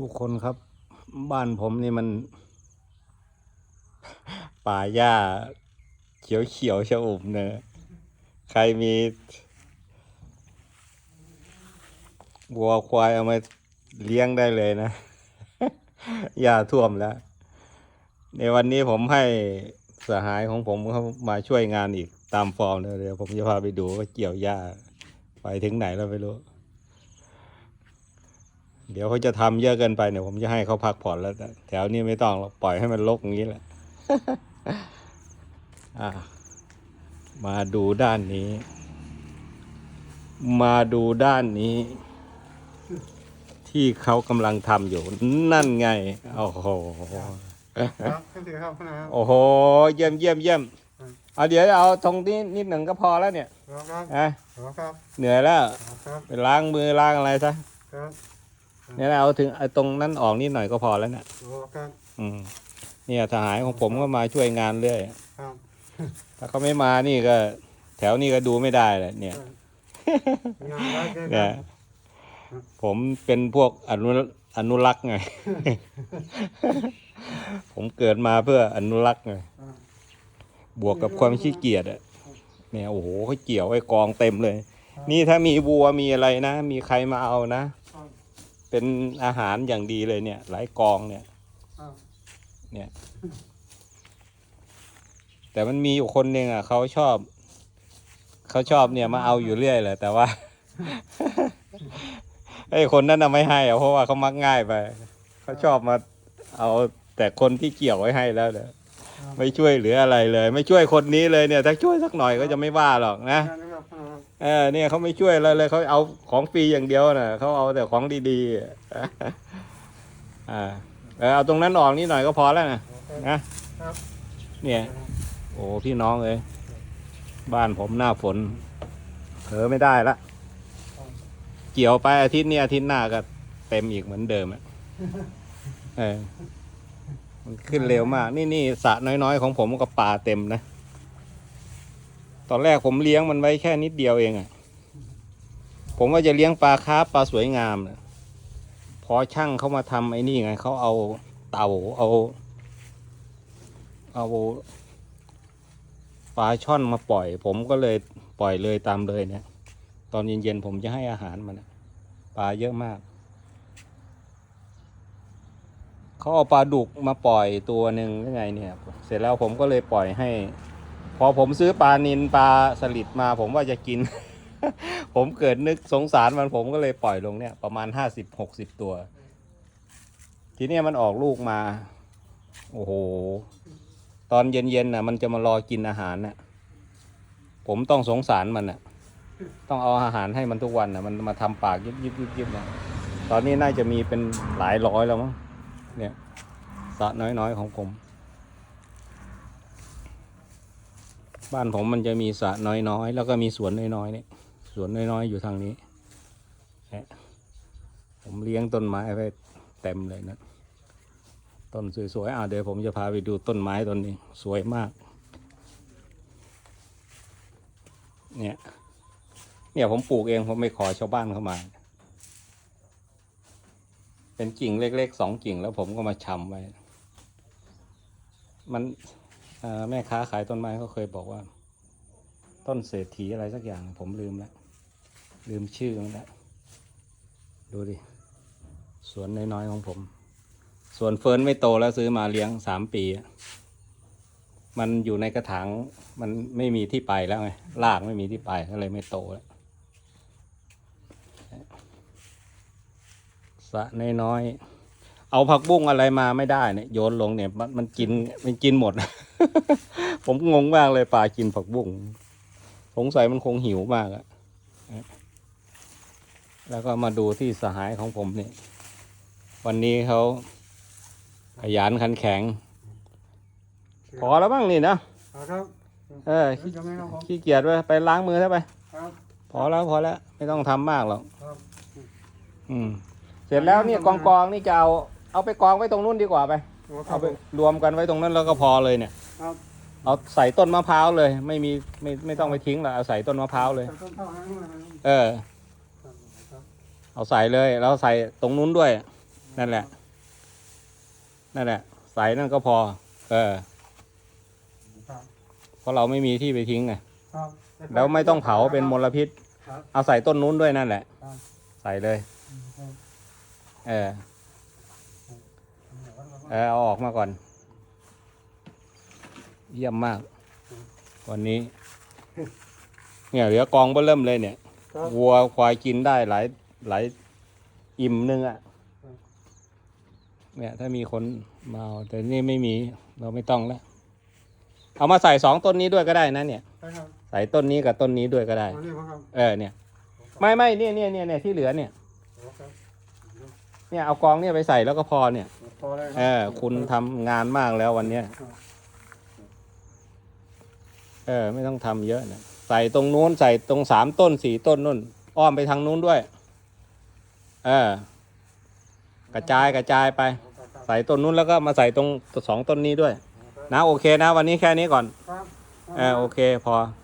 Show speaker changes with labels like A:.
A: ทุกคนครับ บ้านผมนี่มัน ป่าหญ้า เขียวเขียวๆชะอุ่มเนอะใครมีวัวควายเอามาเลี้ยงได้เลยนะ หญ้าท่วมแล้ว ในวันนี้ผมให้สหายของผมเขามาช่วยงานอีกตามฟอร์มเดี๋ยวผมจะพาไปดูว่าเกี่ยวหญ้า ไปถึงไหนแล้วไม่รู้ เดี๋ยวเขาจะทำเยอะเกินไปเนี่ยผมจะให้เขาพักผ่อนแล้ว แถวนี้ไม่ต้องหรอกปล่อยให้มันรกอย่างนี้แหละมาดูด้านนี้ มาดูด้านนี้ ที่เขากำลังทำอยู่ นั่นไง โอ้โห
B: ครับ
A: โอ้โห เยี่ยมเยี่ยมเยี่ยมเอาเดี๋ยวเอาตรงนี้นิดหนึ่งก็พอแล้วเนี่ย
B: ครับครับ
A: อะ
B: ค
A: เหนื่อยแล้วไปล้างมือล้างอะไรซะ
B: ครับ
A: เนี่ยนะเอาถึงไอ้ตรงนั้นออกนิดหน่อยก็พอแล้วเนี่ย
B: ครับ
A: อืมเนี่ยทหารของผมก็มาช่วยงานเรื่อย
B: ครับ
A: ถ้าเขาไม่มานี่ก็ แถวนี้ก็ดูไม่ได้เลยเนี่ย
B: งานได้แค่
A: เนี่ยผมเป็นพวกอนุอนุรักษ์ไง ผมเกิดมาเพื่ออนุรักษ์ไง บวกกับความขี้เกียจอะเนี่ยโอ้โหเขาเกี่ยวไว้กองเต็มเลย นี่ถ้ามีวัวมีอะไรนะ มีใครมาเอานะ เป็นอาหารอย่างดีเลยเนี่ย หลายกองเนี่ยเนี่ย แต่มันมีอยู่คนหนึ่งอะเขาชอบ เขาชอบเนี่ยมาเอาอยู่เรื่อยแหละแต่ว่าไอ้คนนั้นน่ะไม่ให้อะเพราะว่าเขามักง่ายไปเขาชอบมาเอาแต่คนที่เกี่ยวไว้ให้แล้วเนี่ยไม่ช่วยเหลืออะไรเลย ไม่ช่วยคนนี้เลยเนี่ย ถ้าช่วยสักหน่อยก็จะไม่ว่าหรอกนะ เออเนี่ยเขาไม่ช่วยเราเลยเขาเอาของฟรีอย่างเดียวนะเขาเอาแต่ของดีๆอ่าเออเอาตรงนั้นออกนิดหน่อยก็พอแล้วนะนะเนี่ย โอ้พี่น้องเลยบ้านผมหน้าฝนเผลอไม่ได้ละเกี่ยวไปอาทิตย์นี้อาทิตย์หน้าก็เต็มอีกเหมือนเดิมอะเออมันขึ้นเร็วมาก นี่นี่สระน้อยๆ ของผมก็ปลาเต็มนะ ตอนแรกผมเลี้ยงมันไว้แค่นิดเดียวเองอะผมว่าจะเลี้ยงปลาคาร์ฟปลาสวยงามนะพอช่างเขามาทำไอ้นี่ไงเขาเอาเต่าเอาเอาปลาช่อนมาปล่อย ผมก็เลยปล่อยเลยตามเลยเนี่ยตอนเย็นๆผมจะให้อาหารมันอะปลาเยอะมากเขาเอาปลาดุกมาปล่อยตัวหนึ่งยังไงเนี่ย เสร็จแล้วผมก็เลยปล่อยให้ พอผมซื้อปลานินปลาสลิดมาผมว่าจะกิน ผมเกิดนึกสงสารมันผมก็เลยปล่อยลงเนี่ย ประมาณห้าสิบหกสิบตัว ทีเนี้ยมันออกลูกมา โอ้โห ตอนเย็นๆน่ะ มันจะมารอกินอาหารน่ะ ผมต้องสงสารมันน่ะ ต้องเอาอาหารให้มันทุกวันน่ะ มันมาทำปากยิบยิบยิบยิบนะตอนนี้น่าจะมีเป็นหลายร้อยแล้วมั้งเนี่ยสระน้อยๆของผม บ้านผมมันจะมีสระน้อยๆ แล้วก็มีสวนน้อยๆเนี่ยสวนน้อยๆ อยู่ทางนี้เนี่ยผมเลี้ยงต้นไม้ไว้เต็มเลยนะต้นสวยๆอ่าเดี๋ยวผมจะพาไปดูต้นไม้ต้นนี้สวยมาก เนี่ยเนี่ยผมปลูกเองผมไม่ขอชาวบ้านเข้ามา เป็นกิ่งเล็กๆสองกิ่งแล้วผมก็มาชำไว้ มัน แม่ค้าขายต้นไม้เขาเคยบอกว่า ต้นเศรษฐีอะไรสักอย่าง ผมลืมแล้ว ลืมชื่อมันแล้วดูดิ สวนน้อยๆของผม สวนเฟิร์นไม่โตแล้วซื้อมาเลี้ยงสามปี มันอยู่ในกระถางมันไม่มีที่ไปแล้วไงรากไม่มีที่ไปก็เลยไม่โตแล้วสะน้อยๆเอาผักบุ้งอะไรมาไม่ได้เนี่ยโยนลงเนี่ยมันมันกินมันกินหมด ผมงงมากเลยปลากินผักบุ้งสงสัยมันคงหิวมากอะแล้วก็มาดูที่สหายของผมเนี่ยวันนี้เขาขยันขันแข็ง พอแล้วบ้างนี่นะ
B: ครับ
A: เออขี้
B: จะไม่ครับผม
A: ขี้เกียจไปไปล้างมือซะไป
B: ครับ
A: พอแล้วพอแล้วไม่ต้องทำมากหรอก
B: ครับ
A: อืม เสร็จแล้วเนี่ยกองกองๆนี่จะเอาเอาไปกองไว้ตรงนู้นดีกว่าไป
B: ครั
A: เอา
B: บ
A: ไปรวมกันไว้ตรงนั้นแล้วก็พอเลยเนี่ย
B: ครับ
A: เอาใส่ต้นมะพร้าวเลย ไม่มีไม่ไม่ต้องไปทิ้งหรอกเอาใส่ต้นมะพร้าวเลย
B: ต้นเท่านั้นเลย
A: เออ
B: ครับ
A: เอาใส่เลยแล้วใส่ตรงนู้นด้วย
B: ค
A: นั่นแหละ นั่นแหละ ใส่นั่นก็พอ เออ
B: ครับ
A: เพราะเราไม่มีที่ไปทิ้งไง
B: ครับ
A: แล้วไม่ต้องเผาเป็นมลพิษ
B: ครับ
A: เอาใส่ต้นนู้นด้วยนั่นแหละ
B: ครับ
A: ใส่เลย
B: ครับ
A: เออ เออเอาออกมาก่อน เยี่ยมมาก วันนี้ เนี่ยเหลือกองเบอเริ่มเลยเนี่ย
B: ครับ
A: วัวควายกินได้หลายหลายอิ่มนึงอะ่ะ
B: ครับ
A: เนี่ย ถ้ามีคนมาเอาแต่นี่ไม่มีเราไม่ต้องแล้ว เอามาใส่สองต้นนี้ด้วยก็ได้นะเนี่ย
B: ใช่ครับ
A: ใส่ต้นนี้กับต้นนี้ด้วยก็ได้
B: เอาเรียกว่าครับ
A: เออเนี่ย ไม่ไม่เนี่ยเนี่ยเนี่ยเนี่ยที่เหลือเนี่ย
B: เอาครับ
A: เนี่ยเอากองเนี่ยไปใส่แล้วก็พอเนี่ย
B: พอแล้วค
A: เอ
B: รับ
A: อคุณทำงานมากแล้ววันเนี้ย เออ ไม่ต้องทำเยอะนะใส่ตรงนู้นใส่ตรงสามต้นสี่ต้นนู่น อ้อมไปทางนู้นด้วย เออ กระจายกระจายไป ใส่ต้นนู้นแล้วก็มาใส่ตรงสองต้นนี้ด้วย นะโอเคนะ วันนี้แค่นี้ก่อน
B: ครับ
A: เออโอเคพอ
B: ค